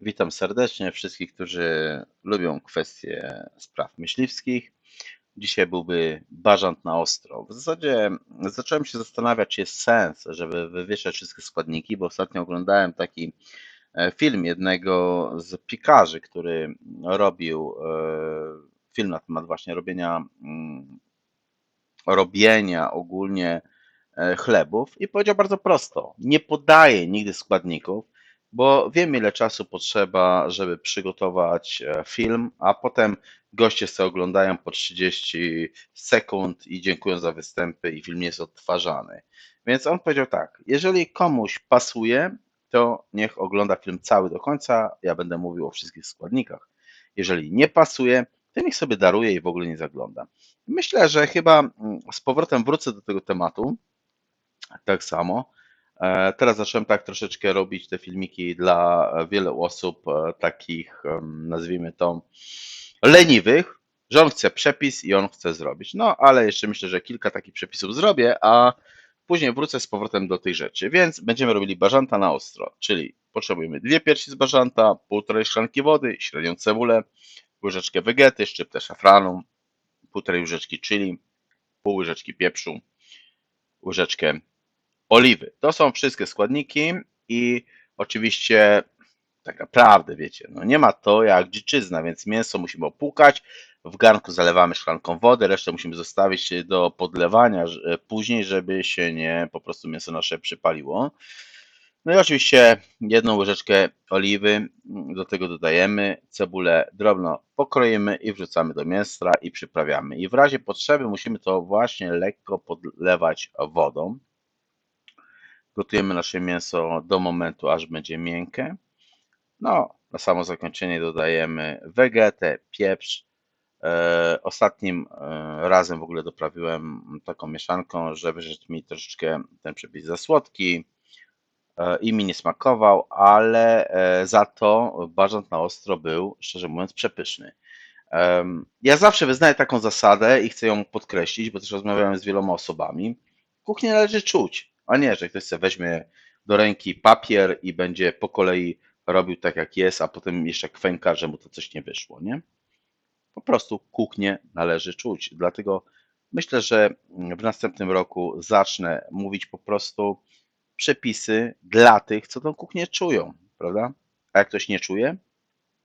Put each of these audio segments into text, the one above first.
Witam serdecznie wszystkich, którzy lubią kwestie spraw myśliwskich. Dzisiaj byłby bażant na ostro. W zasadzie zacząłem się zastanawiać, czy jest sens, żeby wywieszać wszystkie składniki, bo ostatnio oglądałem taki e, film jednego z piekarzy, który robił e, film na temat właśnie robienia, mm, robienia ogólnie e, chlebów i powiedział bardzo prosto: Nie podaję nigdy składników, bo wiem, ile czasu potrzeba, żeby przygotować e, film, a potem goście sobie oglądają po 30 sekund i dziękują za występy i film jest odtwarzany. Więc on powiedział tak, jeżeli komuś pasuje, to niech ogląda film cały do końca, ja będę mówił o wszystkich składnikach. Jeżeli nie pasuje, to niech sobie daruje i w ogóle nie zagląda. Myślę, że chyba mm, z powrotem wrócę do tego tematu, tak samo. E, Teraz zacząłem tak troszeczkę robić te filmiki dla wielu osób, e, takich nazwijmy to leniwych, że on chce przepis i on chce zrobić. No ale jeszcze myślę, że kilka takich przepisów zrobię, a później wrócę z powrotem do tych rzeczy. Więc będziemy robili bażanta na ostro, czyli potrzebujemy dwie piersi z bażanta, półtorej szklanki wody, średnią cebulę, łyżeczkę wegety, szczyptę szafranu, półtorej łyżeczki chili, pół łyżeczki pieprzu, łyżeczkę oliwy. To są wszystkie składniki i oczywiście tak naprawdę, wiecie, no nie ma to jak dziczyzna, więc mięso musimy opłukać, w garnku zalewamy szklanką wody, resztę musimy zostawić do podlewania ż- później, żeby się nie po prostu mięso nasze przypaliło. No i oczywiście jedną łyżeczkę oliwy, do tego dodajemy, cebulę drobno pokroimy i wrzucamy do mięsa i przyprawiamy. I w razie potrzeby musimy to właśnie lekko podlewać wodą. Gotujemy nasze mięso do momentu, aż będzie miękkie. No, na samo zakończenie dodajemy wegetę, pieprz. E, Ostatnim e, razem w ogóle doprawiłem taką mieszanką, że wyszedł mi troszeczkę ten przepis za słodki e, i mi nie smakował, ale za to bażant na ostro był, szczerze mówiąc, przepyszny. Ja zawsze wyznaję taką zasadę i chcę ją podkreślić, bo też rozmawiałem z wieloma osobami. Kuchnię należy czuć, a nie, że ktoś sobie weźmie do ręki papier i będzie po kolei robił tak jak jest, a potem jeszcze kwęka, że mu to coś nie wyszło, nie? Po prostu kuchnię należy czuć. Dlatego myślę, że w następnym roku zacznę mówić po prostu przepisy dla tych, co tą kuchnię czują, prawda? A jak ktoś nie czuje,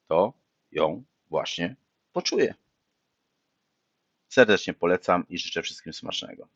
to ją właśnie poczuje. Serdecznie polecam i życzę wszystkim smacznego.